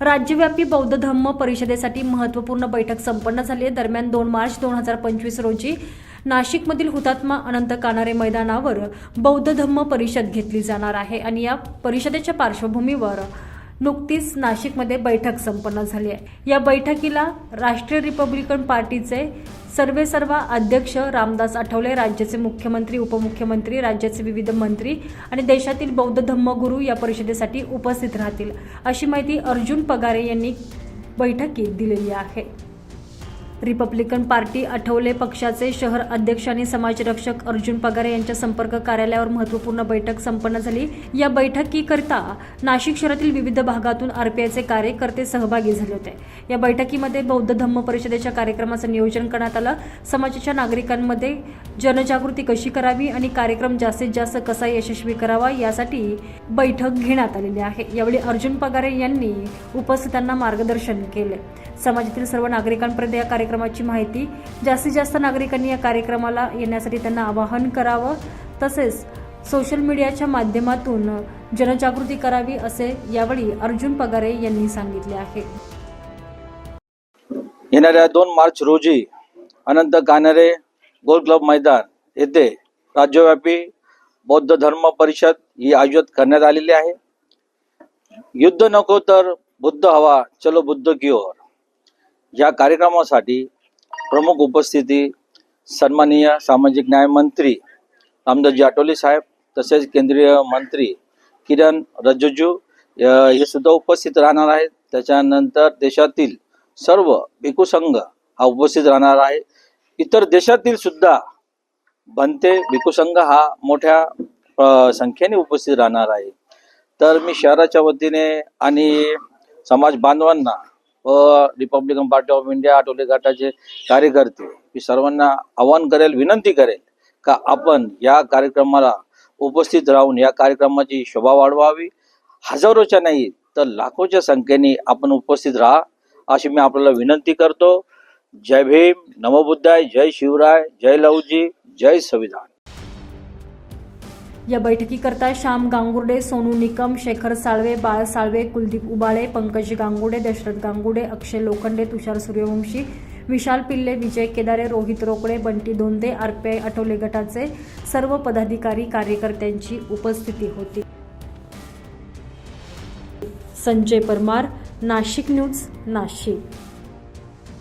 राज्यव्यापी बौद्ध धम्म परिषदेसाठी महत्त्वपूर्ण बैठक संपन्न झाली आहे. दरम्यान दोन मार्च दोन हजार पंचवीस रोजी नाशिकमधील हुतात्मा अनंत कानारे मैदानावर बौद्ध धम्म परिषद घेतली जाणार आहे आणि या परिषदेच्या पार्श्वभूमीवर नुकतीच नाशिकमध्ये बैठक संपन्न झाली आहे. या बैठकीला राष्ट्रीय रिपब्लिकन पार्टीचे सर्वेसर्वा अध्यक्ष रामदास आठवले राज्याचे मुख्यमंत्री उपमुख्यमंत्री राज्याचे विविध मंत्री आणि देशातील बौद्ध धम्मगुरू या परिषदेसाठी उपस्थित राहतील अशी माहिती अर्जुन पगारे यांनी बैठकीत दिलेली आहे. रिपब्लिकन पार्टी आठवले पक्षाचे शहर अध्यक्ष आणि समाजरक्षक अर्जुन पगारे यांच्या संपर्क कार्यालयावर महत्त्वपूर्ण बैठक संपन्न झाली. या बैठकीकरता नाशिक शहरातील विविध भागातून आरपीआयचे कार्यकर्ते सहभागी झाले होते. या बैठकीमध्ये बौद्ध धम्म परिषदेच्या कार्यक्रमाचं नियोजन करण्यात आलं. समाजाच्या नागरिकांमध्ये जनजागृती कशी करावी आणि कार्यक्रम जास्तीत जास्त कसा यशस्वी करावा यासाठी बैठक घेण्यात आलेली आहे. यावेळी अर्जुन पगारे यांनी उपस्थितांना मार्गदर्शन केले. समाजातील सर्व नागरिकांपर्यंत या कार्यक्रमाची माहिती. जास्तीत जास्त नागरिकांनी या कार्यक्रमाला येण्यासाठी त्यांना आवाहन करावं. तसेच सोशल मीडियाच्या माध्यमातून जनजागृती करावी असे यावेळी अर्जुन पगारे यांनी सांगितले आहे. येणाऱ्या दोन मार्च रोजी अनंत कानरे गोल क्लब मैदान येथे राज्यव्यापी बौद्ध धर्म परिषद ही आयोजित करण्यात आलेली आहे. युद्ध नको तर बुद्ध हवा चलो बुद्ध की ओर. या कार्यक्रमासाठी प्रमुख उपस्थिती सन्माननीय सामाजिक न्याय मंत्री रामदासजी आठवले साहेब तसेच केंद्रीय मंत्री किरण रिजिजू हे सुद्धा उपस्थित राहणार आहेत. त्याच्यानंतर देशातील सर्व भिकू संघ हा उपस्थित राहणार आहे. इतर देशातील सुद्धा बनते भिकू संघ हा मोठ्या संख्येने उपस्थित राहणार आहे. तर मी शहराच्या वतीने आणि समाज बांधवांना व Republican Party of India Athawale गटाचे कार्यकर्ते मी सर्वांना आवाहन करेल विनंती करेल का आपण या कार्यक्रमाला उपस्थित राहून या कार्यक्रमाची शोभा वाढवावी. हजारोच्या नाही तर लाखोच्या संख्येने आपण उपस्थित राहा अशी मी आपल्याला विनंती करतो. जय भीम नमोबुद्धाय जय शिवराय जय लवजी जय संविधान. या बैठकीकरता श्याम गांगुर्डे सोनू निकम शेखर साळवे बाळ साळवे कुलदीप उबाळे पंकज गांगुडे दशरथ गांगुडे अक्षय लोखंडे तुषार सूर्यवंशी विशाल पिल्ले विजय केदारे रोहित रोकडे बंटी धोंदे आरपीआय आठवले गटाचे सर्व पदाधिकारी कार्यकर्त्यांची उपस्थिती होती. संजय परमार नाशिक न्यूज नाशिक.